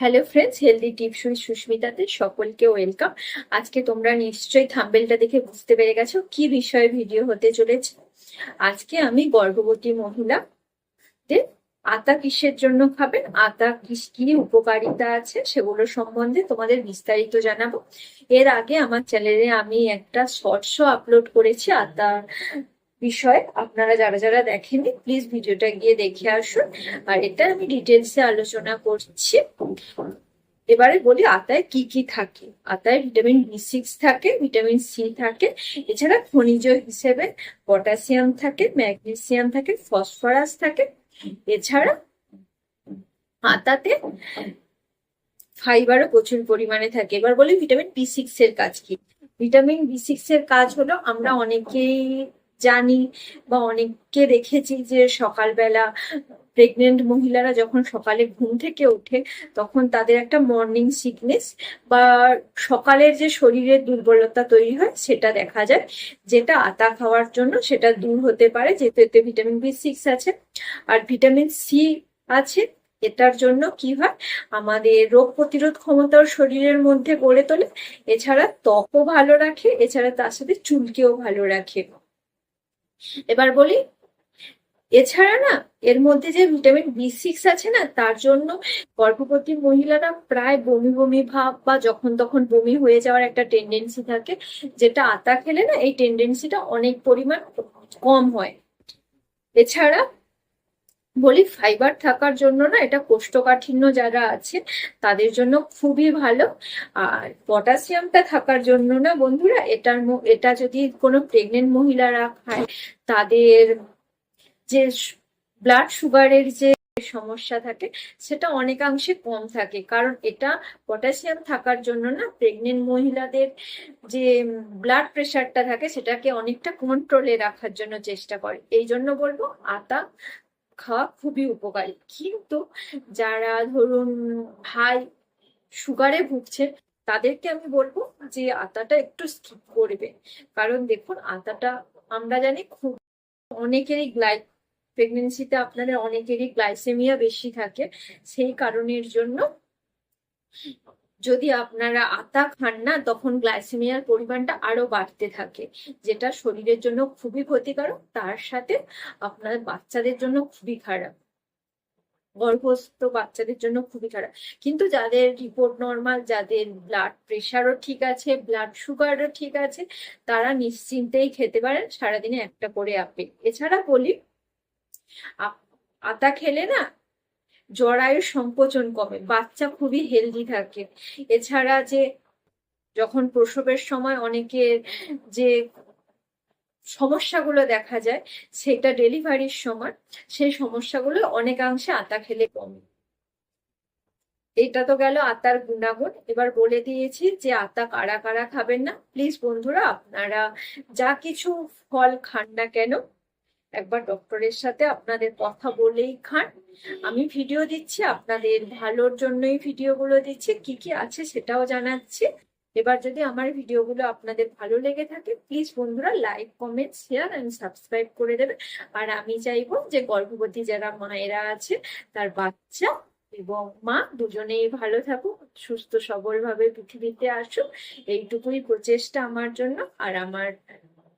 Hello friends healthy tips with সুস্মিতাতে সকলকে welcome আজকে তোমরা নিশ্চয়ই থাম্বেলটা দেখে বুঝতে পেরে গেছো কি বিষয়ে ভিডিও হতে চলেছে। আজকে আমি গর্ভবতী মহিলাদের আতা কিসের জন্য খাবেন, আতা কি উপকারিতা আছে সেগুলো সম্বন্ধে তোমাদের বিস্তারিত জানাব। এর আগে আমার চ্যানেলে আমি একটা শর্টসও আপলোড করেছি, আতা বিষয়ে আপনারা যারা যারা দেখেননি প্লিজ ভিডিওটা গিয়ে দেখে আসুন। আর এটা আমি ডিটেলসে আলোচনা করছি। এবারে বলি, আতায় কি কি থাকে? আতায় ভিটামিন বি সিক্স থাকে ভিটামিন সি থাকে, এছাড়া খনিজ হিসেবে পটাশিয়াম থাকে ম্যাগনেসিয়াম থাকে ফসফরাস থাকে। এছাড়া আতাতে ফাইবারও প্রচুর পরিমাণে থাকে। এবার বলি ভিটামিন বি সিক্স এর কাজ কি? ভিটামিন বি সিক্স এর কাজ হলো, আমরা অনেকেই জানি বা অনেককে দেখেছি যে সকালবেলা প্রেগনেন্ট মহিলারা যখন সকালে ঘুম থেকে ওঠে, তখন তাদের একটা মর্নিং সিকনেস বা সকালের যে শরীরের দুর্বলতা তৈরি হয় সেটা দেখা যায়, যেটা আতা খাওয়ার জন্য সেটা দূর হতে পারে, যেহেতু এতে ভিটামিন বি সিক্স আছে। আর ভিটামিন সি আছে, এটার জন্য কি হয়, আমাদের রোগ প্রতিরোধ ক্ষমতাও শরীরের মধ্যে গড়ে তোলে। এছাড়া ত্বকও ভালো রাখে, এছাড়া তার সাথে চুলকেও ভালো রাখে। এবার বলি, এছাড়া না, এর মধ্যে যে ভিটামিন বি সিক্স আছে না, তার জন্য গর্ভবতী মহিলারা প্রায় বমি বমি ভাব বা যখন তখন বমি হয়ে যাওয়ার একটা টেন্ডেন্সি থাকে, যেটা আতা খেলে না, এই টেন্ডেন্সিটা অনেক পরিমাণ কম হয়। এছাড়া বলি ফাইবার থাকার জন্য না এটা কোষ্ঠকাঠিন্য যারা আছে, তাদের জন্য খুবই ভালো। আর পটাশিয়ামটা থাকার জন্য না বন্ধুরা, এটার এটা যদি কোনো প্রেগনেন্ট মহিলারা খায়, তাদের যে ব্লাড সুগারের যে সমস্যা থাকে, সেটা অনেকাংশে কম থাকে। কারণ এটা পটাশিয়াম থাকার জন্য না প্রেগনেন্ট মহিলাদের যে ব্লাড প্রেশারটা থাকে, সেটাকে অনেকটা কন্ট্রোলে রাখার জন্য চেষ্টা করে। এই জন্য বলব, আতা খাওয়া খুবই উপকারী। কিন্তু যারা ধরুন হাই সুগারে ভুগছে, তাদেরকে আমি বলব যে আতাটা একটু স্কিপ করবে। কারণ দেখুন, আতাটা আমরা জানি খুব অনেকেরই গ্লাই প্রেগনেন্সিতে আপনাদের অনেকেরই গ্লাইসেমিয়া বেশি থাকে। সেই কারণের জন্য যদি আপনারা আতা খান না, তখন গ্লাইসেমিয়ার পরিমাণটা আরও বাড়তে থাকে, যেটা শরীরের জন্য খুবই ক্ষতিকারক, তার সাথে আপনার বাচ্চাদের জন্য খুবই খারাপ। গর্ভস্থ বাচ্চাদের জন্য খুবই খারাপ। কিন্তু যাদের রিপোর্ট নর্মাল যাদের ব্লাড প্রেশারও ঠিক আছে ব্লাড সুগারও ঠিক আছে, তারা নিশ্চিন্তেই খেতে পারেন, সারাদিনে একটা করে আপেল। এছাড়া বলি আতা খেলে না জরায়ু সংকোচন কমে, বাচ্চা খুবই হেলদি থাকে। এছাড়া যে যখন প্রসবের সময় অনেকের যে সমস্যাগুলো দেখা যায়, সেটা ডেলিভারির সময়, সেই সমস্যাগুলো অনেকাংশে আতা খেলে কমে। এটা তো গেল আতার গুণাগুণ। এবার বলে দিয়েছি যে আতা কারা কারা খাবেন না? প্লিজ বন্ধুরা, আপনারা যা কিছু ফল খান না কেন একবার ডক্টরের সাথে আপনাদের কথা বলেই খান। আমি ভিডিও দিচ্ছি, আপনাদের ভালোর জন্যই ভিডিওগুলো দিচ্ছি, কি কি আছে সেটাও জানাচ্ছি। এবার যদি আমার ভিডিওগুলো আপনাদের ভালো লেগে থাকে প্লিজ বন্ধুরা like comment share and subscribe করে দেবে আর আমি চাইব যে গর্ভবতী যারা মায়েরা আছে, তার বাচ্চা এবং মা দুজনেই ভালো থাকুক, সুস্থ সবলভাবে পৃথিবীতে আসুক। এইটুকুই প্রচেষ্টা আমার জন্য। আর আমার